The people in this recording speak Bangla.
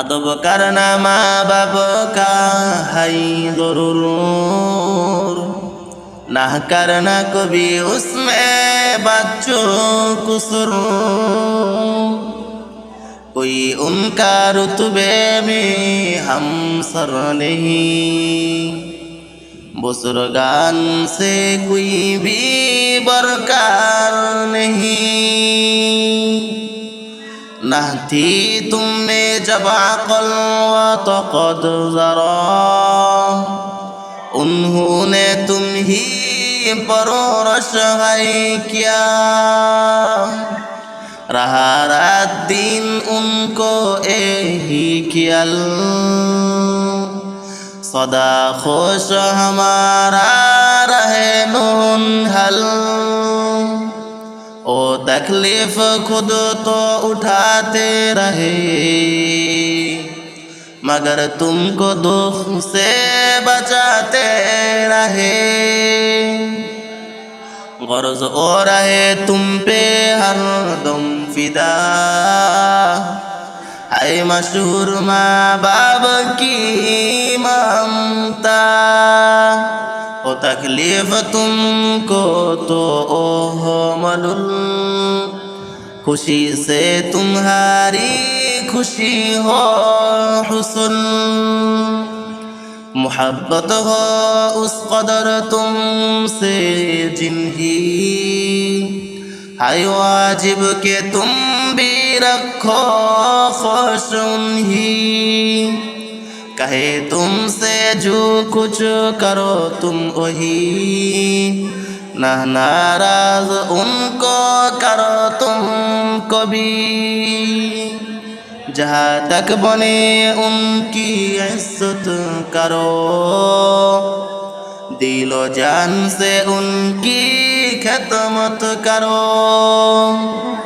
আদব কারনা মা বাপ কাহাই জরুর না কারনা কবি উসমে বাচ্চো কুসুর कोई उनका মে में हम নেহি বসুর গান সে कोई भी बरकार নেহি نهتيتم جب عقل وتقد زرا انہوں تم ہی پر رش ہے کیا رہا رات دن ان کو اے ہی کیا صدا خوش ہمارا ओ तकलीफ खुद तो उठाते रहे मगर तुमको दुख से बचाते रहे गर्ज ओ रहे तुम पे हर दम फिदा है मशहूर माँ बाप की ममता ओ तकलीफ तुमको तो ओ मनुन खुशी से तुम्हारी खुशी हो हुसन मोहब्बत हो उस कदर तुमसे जिन्ही हाय वाजिब के तुम भी रखो खुश उन्ही कहे तुमसे जो कुछ करो तुम वही نہ ناراض ان کو کرو تم کو بھی جہاں تک بنے ان کی عزت کرو دل و جان سے ان کی ختمت کرو